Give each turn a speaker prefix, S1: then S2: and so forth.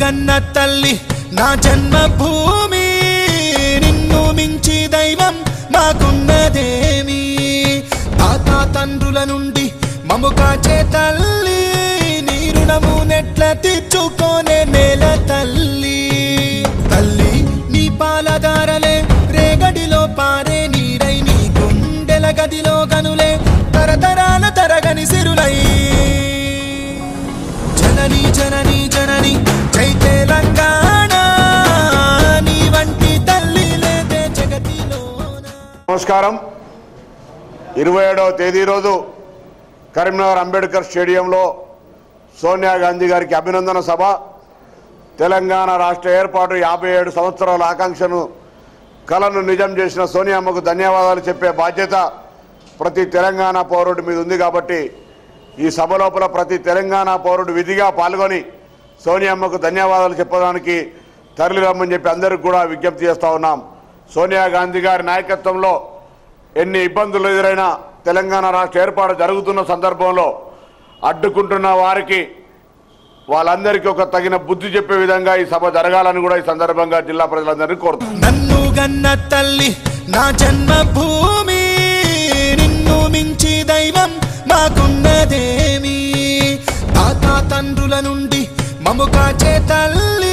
S1: గన్న తల్లి నా జన్మభూమి నిన్ను మించి దైవం మాకున్నదేమి? తాత తండ్రుల నుండి మము కాచే తల్లి నీ రుణము నెట్ల తీర్చుకోనే నేల తల్లి.
S2: నమస్కారం. ఇరవై ఏడవ తేదీ రోజు కరీంనగర్ అంబేద్కర్ స్టేడియంలో సోనియా గాంధీ గారికి అభినందన సభ. తెలంగాణ రాష్ట్ర ఏర్పాటు యాభై ఏడు సంవత్సరాల ఆకాంక్షను కలను నిజం చేసిన సోనియామ్మకు ధన్యవాదాలు చెప్పే బాధ్యత ప్రతి తెలంగాణ పౌరుడి మీద ఉంది కాబట్టి ఈ సభ లోపల ప్రతి తెలంగాణ పౌరుడు విధిగా పాల్గొని సోనియామ్మకు ధన్యవాదాలు చెప్పడానికి తరలి రమ్మని చెప్పి అందరికి కూడా విజ్ఞప్తి చేస్తూ ఉన్నాం. సోనియా గాంధీ గారి నాయకత్వంలో ఎన్ని ఇబ్బందులు ఎదురైనా తెలంగాణ రాష్ట్ర ఏర్పాటు జరుగుతున్న సందర్భంలో అడ్డుకుంటున్న వారికి వాళ్ళందరికీ ఒక తగిన బుద్ధి చెప్పే విధంగా ఈ సభ జరగాలని కూడా ఈ సందర్భంగా జిల్లా ప్రజలందరినీ కోరుతున్నాం.
S1: నన్ను గన్న తల్లి నా జన్మభూమి నిన్ను మించి దైవం మాకున్నదేమి. తాత తండ్రుల నుండి మము కాచే తల్లి